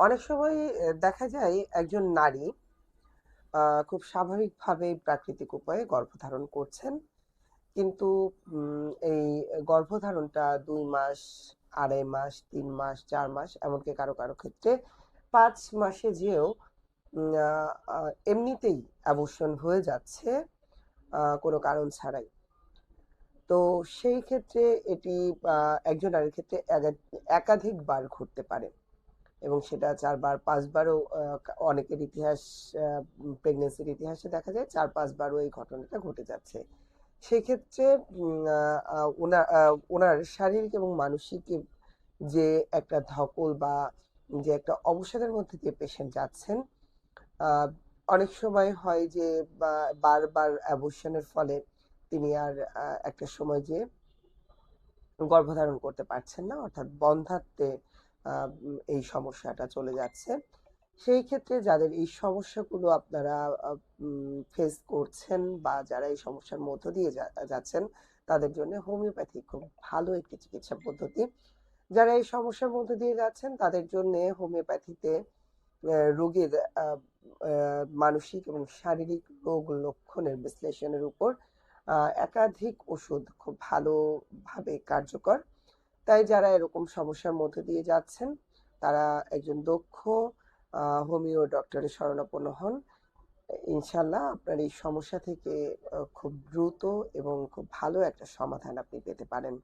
অনেক সময় দেখা যায় একজন নারী খুব স্বাভাবিকভাবেই প্রাকৃতিক উপায়ে গর্ভধারণ করছেন। কিন্তু এই গর্ভধারণটা দুই মাস, ২.৫ মাস, তিন মাস, চার মাস এমনকি কারও, কারও ক্ষেত্রে পাঁচ মাসে আ এমনিতেই অ্যাবর্শন হয়ে যাচ্ছে কোনো কারণ ছাড়াই। তো সেই ক্ষেত্রে এটি একজন নারীর ক্ষেত্রে একাধিকবার ঘটতে পারে। এবং সেটা ৪ বার ৫ বারও আ কা অনেকের ইতিহাস আ প্রেগন্যান্সির ইতিহাসে দেখা যায় চার পাঁচবারও এই ঘটনাটা ঘটে যাচ্ছে। সেক্ষেত্রে ওনার উনার শারীরিক এবং মানসিক যে একটা ধকল বা যে একটা অবসাদের মধ্যে দিয়ে পেশেন্ট যাচ্ছেন, অনেক সময় হয় যে বারবার অ্যাবর্শন এর ফলে তিনি আর একটা সময় যে গর্ভধারণ করতে পারছেন না। অর্থাৎ উম এই সমস্যাটা চলে যাচ্ছে। সেই ক্ষেত্রে যাদের এই সমস্যাগুলো আপনারা ফেস করছেন বা যারা এই সমস্যার মধ্য দিয়ে যাচ্ছেন, তাদের জন্য হোমিওপ্যাথি খুব ভালো একটি চিকিৎসা পদ্ধতি। যারা এই সমস্যার মধ্য দিয়ে যাচ্ছেন, তাদের জন্যে হোমিওপ্যাথিতে রোগীর মানসিক এবং শারীরিক রোগ লক্ষণের বিশ্লেষণের উপর একাধিক ওষুধ খুব ভালোভাবে কার্যকর। তাই যারা এরকম সমস্যার মধ্যে দিয়ে যাচ্ছেন, তারা একজন দক্ষ হোমিও ডক্টরের শরণাপন্ন হন। ইনশাল্লাহ আপনার এই সমস্যা থেকে খুব দ্রুত এবং খুব ভালো একটা সমাধান আপনি পেতে পারেন।